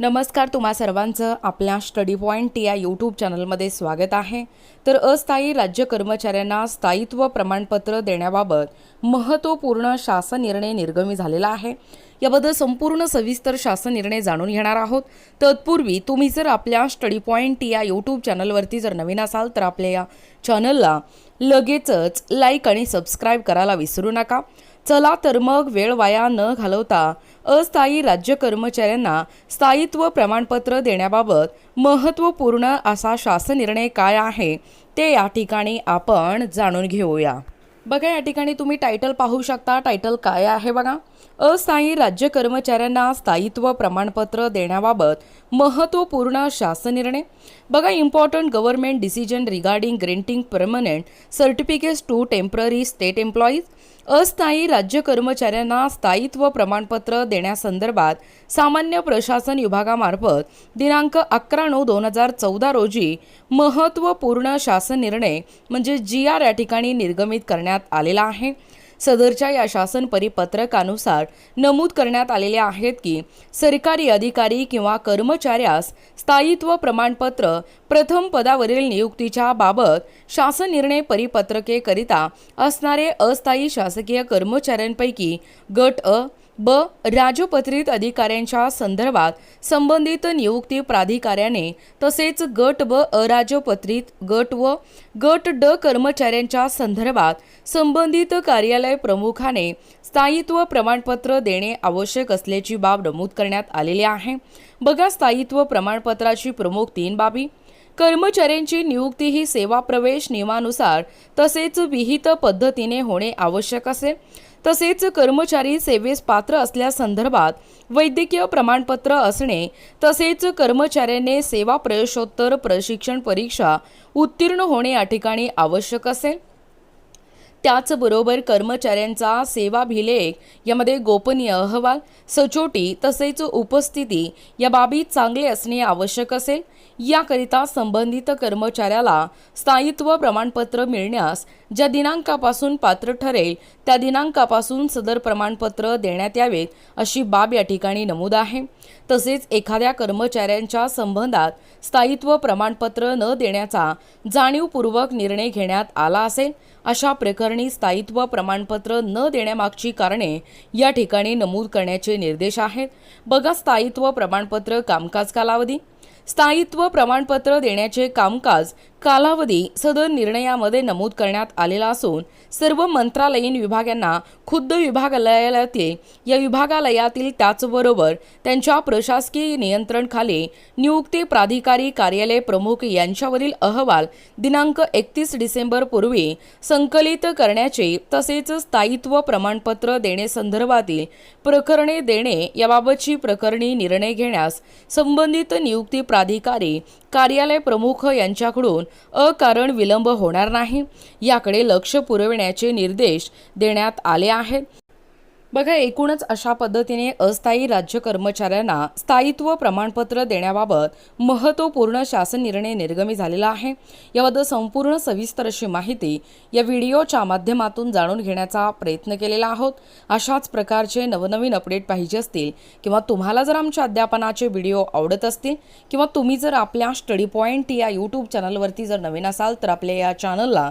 नमस्कार तुम्हा सर्वांचं आपल्या स्टडी पॉईंट या यूट्यूब चॅनलमध्ये स्वागत आहे. तर अस्थायी राज्य कर्मचाऱ्यांना स्थायित्व प्रमाणपत्र देण्याबाबत महत्त्वपूर्ण शासन निर्णय निर्गमी झालेला आहे. याबद्दल संपूर्ण सविस्तर शासन निर्णय जाणून घेणार आहोत. तत्पूर्वी तुम्ही जर आपल्या स्टडी पॉईंट या यूट्यूब चॅनलवरती जर नवीन असाल तर आपल्या या चॅनलला लगेचच लाईक आणि सबस्क्राईब करायला विसरू नका. चला तर मग वेळ वाया न घालवता अस्थायी राज्य कर्मचाऱ्यांना स्थायित्व प्रमाणपत्र देण्याबाबत महत्त्वपूर्ण असा शासन निर्णय काय आहे ते या ठिकाणी आपण जाणून घेऊया. बघा या ठिकाणी तुम्ही टायटल पाहू शकता. टायटल काय आहे बघा? अस्थायी राज्य कर्मचाऱ्यांना स्थायित्व प्रमाणपत्र देण्याबाबत महत्त्वपूर्ण शासन निर्णय बघा important government decision regarding granting permanent certificates to temporary state employees अस्थायी राज्य कर्मचाऱ्यांना स्थायित्व प्रमाणपत्र देण्यासंदर्भात सामान्य प्रशासन विभागामार्फत दिनांक अकरा नऊ दोन हजार चौदा रोजी महत्त्वपूर्ण शासन निर्णय म्हणजे जी आर या ठिकाणी निर्गमित करण्यात आलेला आहे. सदरच्या या शासन परिपत्रकानुसार नमूद करण्यात आलेले आहेत की सरकारी अधिकारी किंवा कर्मचाऱ्यास स्थायित्व प्रमाणपत्र प्रथम पदावरील नियुक्तीच्या बाबत शासन निर्णय परिपत्रकेकरिता असणारे अस्थायी शासकीय कर्मचाऱ्यांपैकी गट अ ब. राजपत्रित अधिकाऱ्यांच्या संदर्भात संबंधित नियुक्ती प्राधिकाऱ्याने तसेच गट ब. अराजपत्रित गट व गट ड. कर्मचाऱ्यांच्या संदर्भात संबंधित कार्यालय प्रमुखाने स्थायित्व प्रमाणपत्र देणे आवश्यक असल्याची बाब नमूद करण्यात आलेली आहे. बघा स्थायित्व प्रमाणपत्राची प्रमुख तीन बाबी. कर्मचाऱ्यांची नियुक्ती ही सेवा प्रवेश नियमानुसार तसेच विहित पद्धतीने होणे आवश्यक असेल तसेच कर्मचारी सेवेस पात्र असल्यासंदर्भात वैद्यकीय प्रमाणपत्र असणे तसेच कर्मचाऱ्याने सेवा प्रवेशोत्तर प्रशिक्षण परीक्षा उत्तीर्ण होणे या ठिकाणी आवश्यक असेल. त्याचबरोबर कर्मचाऱ्यांचा सेवाभिलेख यामध्ये गोपनीय अहवाल सचोटी तसेच उपस्थिती या बाबी चांगले असणे आवश्यक असेल. याकरिता संबंधित कर्मचाऱ्याला स्थायित्व प्रमाणपत्र मिळण्यास ज्या दिनांकापासून पात्र ठरेल त्या दिनांकापासून सदर प्रमाणपत्र देण्यात यावेत अशी बाब या ठिकाणी नमूद आहे. तसेच एखाद्या कर्मचाऱ्यांच्या संबंधात स्थायित्व प्रमाणपत्र न देण्याचा जाणीवपूर्वक निर्णय घेण्यात आला असेल अशा प्रकरणी स्थायित्व प्रमाणपत्र न देण्यामागची कारणे या ठिकाणी नमूद करण्याचे निर्देश आहेत. बघा स्थायित्व प्रमाणपत्र कामकाज कालावधी. स्थायित्व प्रमाणपत्र देण्याचे कामकाज कालावधी सदर निर्णयामध्ये नमूद करण्यात आलेला असून सर्व मंत्रालयीन विभागांना खुद्द विभागालयातील या विभागालयातील त्याचबरोबर त्यांच्या प्रशासकीय नियंत्रणखाली नियुक्ती प्राधिकारी कार्यालय प्रमुख यांच्यावरील अहवाल दिनांक एकतीस डिसेंबरपूर्वी संकलित करण्याचे तसेच स्थायित्व प्रमाणपत्र देणे संदर्भातील प्रकरणे देणे याबाबतची प्रकरणी निर्णय घेण्यास संबंधित नियुक्ती प्राधिकारी कार्यालय प्रमुख यांच्याकडून अकारण विलंब होणार नाही. याकडे लक्ष पुरविण्याचे निर्देश देण्यात आले आहेत. बघा एकूणच अशा पद्धतीने अस्थायी राज्य कर्मचाऱ्यांना स्थायित्व प्रमाणपत्र देण्याबाबत महत्त्वपूर्ण शासन निर्णय निर्गमी झालेला आहे. याबद्दल संपूर्ण सविस्तर अशी माहिती या व्हिडिओच्या माध्यमातून जाणून घेण्याचा प्रयत्न केलेला आहोत. अशाच प्रकारचे नवनवीन अपडेट पाहिजे असतील किंवा तुम्हाला जर आमच्या अध्यापनाचे व्हिडिओ आवडत असतील किंवा तुम्ही जर आपल्या स्टडी पॉईंट या यूट्यूब चॅनलवरती जर नवीन असाल तर आपल्या या चॅनलला